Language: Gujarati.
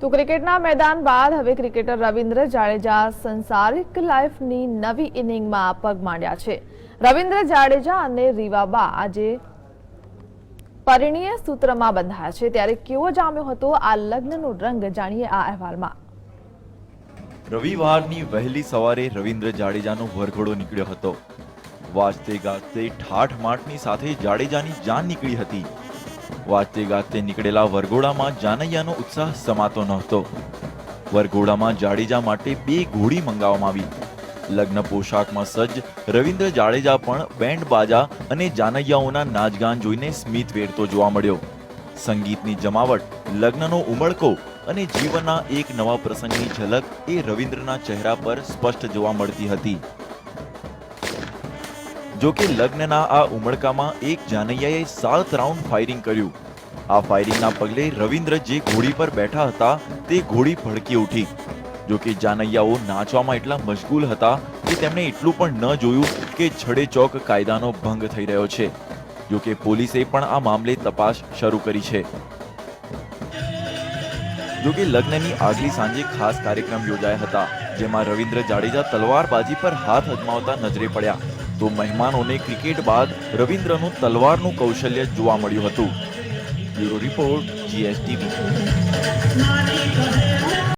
તો ક્રિકેટના મેદાન બાદ હવે ક્રિકેટર રવિન્દ્ર જાડેજા સંસારિક લાઈફની નવી ઇનિંગમાં પગ માંડ્યા છે. રવિન્દ્ર જાડેજા અને રીવાબા આજે પરિણીય સૂત્રમાં બંધાયા છે. ત્યારે કેવો જામ્યો હતો આ લગ્નનો રંગ જાણીએ આ અહેવાલમાં. રવિવારની વહેલી સવારે રવિન્દ્ર જાડેજાનો વરઘોડો નીકળ્યો હતો. વાજતે ગાજતે ઠાઠ માઠની સાથે જાડેજાની જાન નીકળી હતી. વાજતે ગાજતે નીકળેલા વરઘોડામાં જાનૈયાનો ઉત્સાહ સમાતો નહોતો. વરઘોડામાં જાડેજા માટે બે ઘોડી મંગાવવામાં આવી. લગ્ન પોશાકમાં સજ્જ રવિન્દ્ર જાડેજા પણ બેન્ડ બાજા અને જાનૈયાઓના નાચગાન જોઈને સ્મિત વેડતો જોવા મળ્યો. સંગીતની જમાવટ, લગ્નનો ઉમળકો અને જીવનના એક નવા પ્રસંગની ઝલક એ રવિન્દ્રના ચહેરા પર સ્પષ્ટ જોવા મળતી હતી. જો કે લગ્નના આ ઉમળકામાં એક જાનૈયાએ સાત રાઉન્ડ ફાયરિંગ કર્યું. આ ફાયરિંગના પગલે રવિન્દ્ર જે ઘોડી પર બેઠા હતા, તે ઘોડી ભડકી ઉઠી. જો કે જાનૈયાઓ નાચવામાં એટલા મશગુલ હતા કે તેમણે એટલું પણ ન જોયું કે છડે ચોક કાયદાનો ભંગ થઈ રહ્યો છે. જો કે પોલીસે પણ આ મામલે તપાસ શરૂ કરી છે. જો કે લગ્નની આગલી સાંજે ખાસ કાર્યક્રમ યોજાયા હતા, જેમાં રવિન્દ્ર જાડેજા તલવારબાજી પર હાથ અજમાવતા નજરે પડ્યા. તો મહેમાનોને ક્રિકેટ બાદ રવિન્દ્રનું તલવારનું કૌશલ્ય જોવા મળ્યું હતું. Bureau report GSTV.